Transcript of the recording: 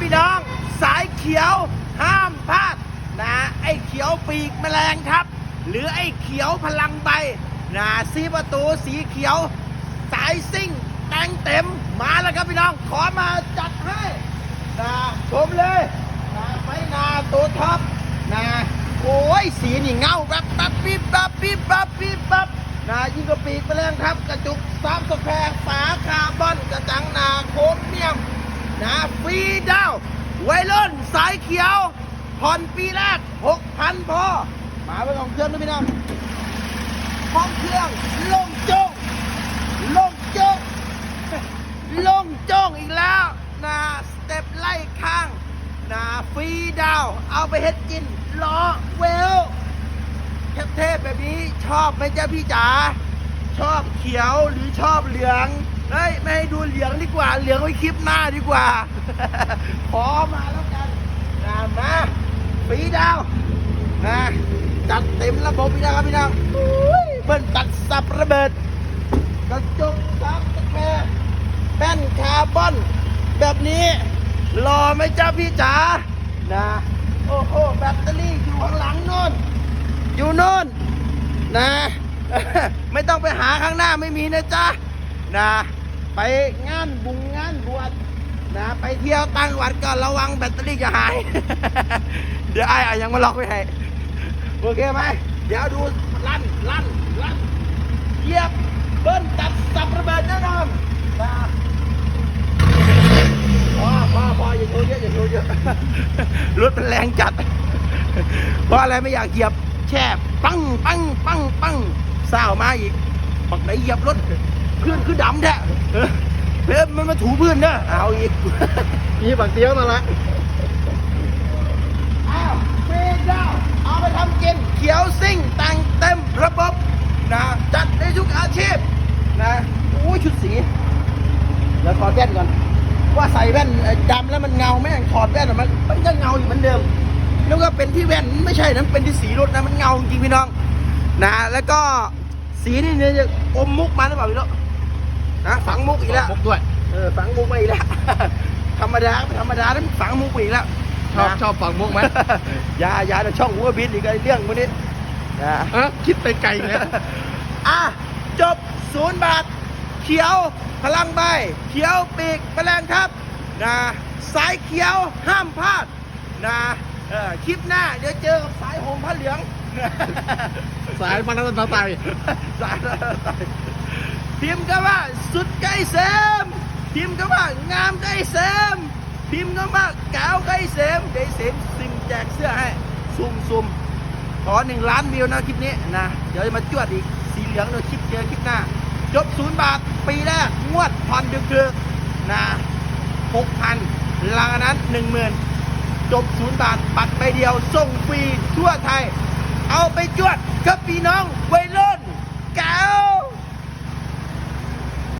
พี่น้อง สายเขียวห้ามพลาดนะไอ้เขียวปีกแมลงครับ หรือไอ้เขียวพลังใบนะสีประตูสีเขียว สายซิ่งแต่งเต็มมาแล้วครับพี่น้อง ขอมาจัดให้นะชมเลยนะไฟนาตัวท็อปนะโอ้ยสีนี่เงาแบบแบบปิ๊บแบบปิ๊บแบบปิ๊บแบบนะยิ่งกว่าปีกแมลงครับ กระจุกสามสแควร์ฝาคาร์บอนกระจังนาโคม นะฟรีดาวน์วัยรุ่นสายเขียวผ่อนปีแรก6,000พอมาไปของเครื่องด้วยพี่น้องห้องเครื่องลงโจงลงโจงลงโจงอีกแล้วนะสเต็ปไล่ข้างนะฟรีดาวเอาไปเฮ็ดกินล้อเวลเทพๆแบบนี้ชอบไหมจ๊ะพี่จ๋าชอบเขียวหรือชอบเหลือง เฮ้ย ไม่ให้ดูเหลืองดีกว่า เหลืองไว้คลิปหน้าดีกว่า ขอมาแล้วกันนะมาปีดาวนะจัดเต็มระบบพี่นะครับพี่น้องเบิ้ลตัดสับระเบิดกระจกซับสแควร์แป้นคาร์บอน แบบนี้รอไหมจ้าพี่จ๋านะโอ้โหแบตเตอรี่อยู่ข้างหลังโน่น อยู่โน่นนะ ไม่ต้องไปหาข้างหน้าไม่มีนะจ๊ะนะ ไปงานบุงงานบวชนะไปเที่ยวต่างจังหวัดก็ระวังแบตเตอรี่จะหาย เดี๋ยวไอ้เอายังมาล็อกไว้ให้โอเคไหมเดี๋ยวดูลั่นลั่นลั่นเหยียบเบิ้ลตัดสับระเบิดแน่นอนนะพอพอพออย่าโชว์เยอะอย่าโชว์เยอะรถมันแรงจัดเพราะอะไรไม่อยากเหยียบแช่ปังปังปังปังเศร้าวมาอีกปักไหนเหยียบรถเพื่อนคือดำแท้ เออเพื่อนมันมาถูเพื่อนเนอะเอาอีกนี่บักเตี้ยวนั่นแหละอ้าวเฟรดาวเอาไปทำกินเขียวซิ่งแต่งเต็มระบบนะจัดในทุกอาชีพนะโอ้ยชุดสีเดี๋ยวถอดแว่นก่อน ว่าใส่แว่นเอ่อดำแล้วมันเงาแม่งถอดแว่นออกมันมันก็เงาอยู่เหมือนเดิมแล้วก็เป็นที่แว่นไม่ใช่นะมันเป็นที่สีรถนะมันเงาจริงๆพี่น้องนะแล้วก็สีนี่เนี่ยจะอมมุกมาหรือเปล่าพี่น้อง นะฝังมุกอีกแล้ว มุกด้วย เออฝังมุกไปอีกแล้ว ธรรมดาธรรมดาแล้วฝังมุกไปอีกแล้ว ชอบนะชอบฟังมุกไหมอยาอยาเดี๋ยวช่องหัวบินอีกไอ้เรื่องพวกนี้นะเออคิดไปไกลเลยอะจบศูนย์บาท เขียวพลังใบ เขียวปีกแมลงทับนะสายเขียวห้ามพลาดนะเออคลิปหน้าเดี๋ยวเจอกับสายโหมผ้าเหลือง สายมันนันตาไตสาย พิมพ์ก็ว่าสุดใกล้เสมพิมพ์ก็ว่างามใกล้เสมพิมพ์ก็ว่าก้วใกล้เสมเดี๋ยวเสมซิมแจกเสื้อให้ซุ่มซุ่มขอหนึ่งล้านวิวนะคลิปนี้นะเดี๋ยวจะมาจวดอีกสีเหลืองเดี๋ยวคลิปเจอคลิปหน้าจบศูนย์บาทปีแรกงวดผ่อนดึกๆนะหกพันหลังจากนั้นหนึ่งหมื่นจบศูนย์บาทบัตรใบเดียวส่งฟรีทั่วไทย เอาไปจวดกับพี่น้องวัยรุ่นแก้ว